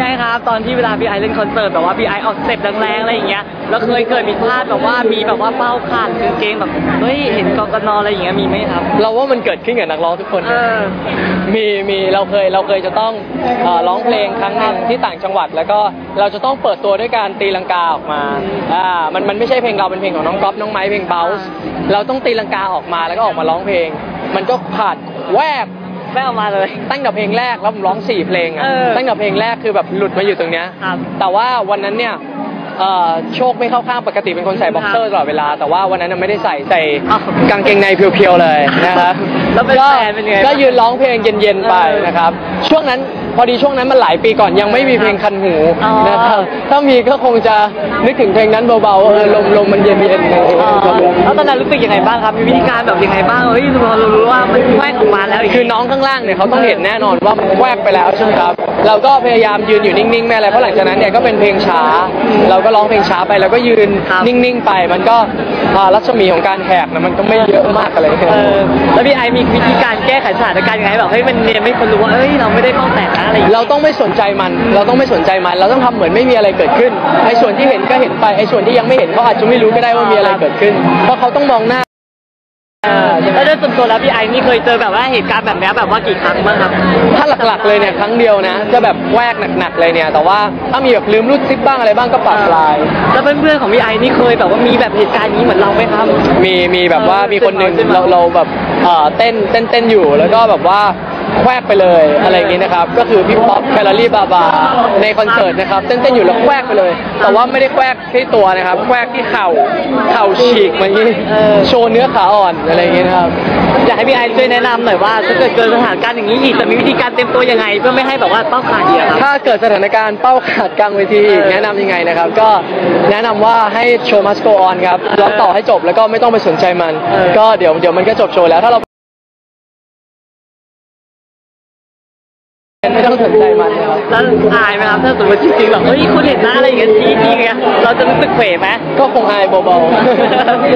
พี่ไอครับ ตอนที่เวลาพี่ไอเล่นคอนเสิร์ตแบบว่าพี่ไอออกสเต็ปแรงๆอะไรอย่างเงี้ยแล้วเคยเกิดมีพลาดแบบว่ามีแบบว่าเป้าขาดกางเกงแบบเฮ้ยเห็นกกนอะไรอย่างเงี้ยมีไหมครับ เราว่ามันเกิดขึ้นกับนักร้องทุกคนเอนะอมีมีเราเคยเราเคยจะต้องเอ่อร้องเพลงครั้งหนึ่งที่ต่างจังหวัด แล้วก็เราจะต้องเปิดตัวด้วยการตีลังกาออกมาอ่ามันมันไม่ใช่เพลงเราเป็นเพลงของน้องก๊อฟน้องไม้เพลงเบลส์เราต้องตีลังกาออกมาแล้วก็ออกมาร้องเพลง มันก็ขาดแวบ แม่ออกมาเลย ตั้งแต่เพลงแรกแล้วผมร้องสี่เพลงอะเออตั้งแต่เพลงแรกคือแบบหลุดมาอยู่ตรงเนี้ยครับแต่ว่าวันนั้นเนี่ยเอ่อโชคไม่เข้าข้างปกติเป็นคนใส่บ็อกเซอร์ตลอดเวลา แต่ว่าวันนั้นนะไม่ได้ใส่ใส่อ้าว กางเกงในเพียวๆเลยนะครับแล้วเป็นก็แฟนเป็นไงก็ยืนร้องเพลงเย็นๆไปเออนะครับ ช่วงนั้นพอดีช่วงนั้นมันหลายปีก่อนยังไม่มีเพลงคันหูอ๋อ นะครับถ้ามีก็คงจะนึกถึงเพลงนั้นเบาๆเออลมลมมันเย็นๆอะไรอย่างเงี้ยอ๋อครับผมแล้วตอนนั้นรู้สึกยังไงบ้างครับ มีวิธีการแบบยังไงบ้างเฮ้ยพอเรารู้ว่ามันแว่งออกมาแล้วย่างคืองี้น้องข้างล่างเนี่ยเขาต้องเห็นแน่นอนว่าแวกไปแล้วใช่ไหมครับ เราก็พยายามยืนอยู่นิ่งๆไม่อะไรเพราะหลังจากนั้นเนี่ยก็เป็นเพลงช้า เราก็ร้องเพลงช้าไปแล้วก็ยืนครับนิ่งๆไป มันก็อ่ารัศมีของการแหกนะมันก็ไม่เยอะมากอะไรอย่างเงี้ย เออแล้วพี่ไอมีวิธีการแก้ไขสถานการณ์ยังไงแบบให้มันเนียนไม่คนรู้ว่าเอ้ยเราไม่ได้เป้าแตกนะอะไรอย่างเงี้ยเราต้องไม่สนใจมัน เราต้องไม่สนใจมัน เราต้องทำเหมือนไม่มีอะไรเกิดขึ้น ไอ้ส่วนที่เห็นก็เห็นไป ไอ้ส่วนที่ยังไม่เห็นเขาอาจจะไม่รู้ก็ได้ว่ามีอะไรเกิดขึ้น เพราะเขาต้องมองหน้า แล้วโดยส่วนตัวแล้วพี่ไอนี่เคยเจอแบบว่าเหตุการณ์แบบเนี้ยแบบว่ากี่ครั้งบ้างครับถ้าหลักๆเลยเนี่ยครั้งเดียวนะ จะแบบแวกหนักๆเลยเนี่ย แต่ว่าถ้ามีแบบลืมรูดซิปบ้างอะไรบ้างก็ปรับปลาย แล้วเพื่อนๆของพี่ไอนี่เคยแบบว่ามีแบบเหตุการณ์นี้เหมือนเราไหมครับ มีมีแบบว่าเออมีคนหนึ่งเต้นมาเราเราแบบเอ่อเต้นเต้นเต้นอยู่แล้วก็แบบว่า แควกไปเลยอะไรอย่างงี้นะครับ ก็คือพี่ป๊อปแคลอรี่บาบาในคอนเสิร์ตนะครับ เต้นเต้นอยู่แล้วแควกไปเลย แต่ว่าไม่ได้แควกที่ตัวนะครับ แควกที่เข่าเข่าฉีกมาอย่างงี้เออโชว์เนื้อขาอ่อนอะไรอย่างงี้นะครับ อยากให้พี่ไอช่วยแนะนำหน่อยว่าถ้าเกิดเกิดสถานการณ์อย่างนี้อีกจะมีวิธีการเตรียมตัวยังไง เพื่อไม่ให้แบบว่าเป้าขาดอีกอะครับ ถ้าเกิดสถานการณ์เป้าขาดกลางเวทีเออแนะนำยังไงนะครับ ก็แนะนำว่าให้โชว์มัสโกออนครับร้องต่อให้จบแล้วก็ไม่ต้องไปสนใจมันเออก็เดี๋ยวเดี๋ยวมันก็จบโชว์แล้วถ้าเรา ไม่ต้องสนใจมันนะครับแล้วอายไหมครับถ้าสมมติจริงๆแบบเฮ้ยคุณเห็นหน้าอะไรอย่างเงี้ยทีทีเงี้ยเราจะรู้สึกเขวไหมก็คงอายเบาๆ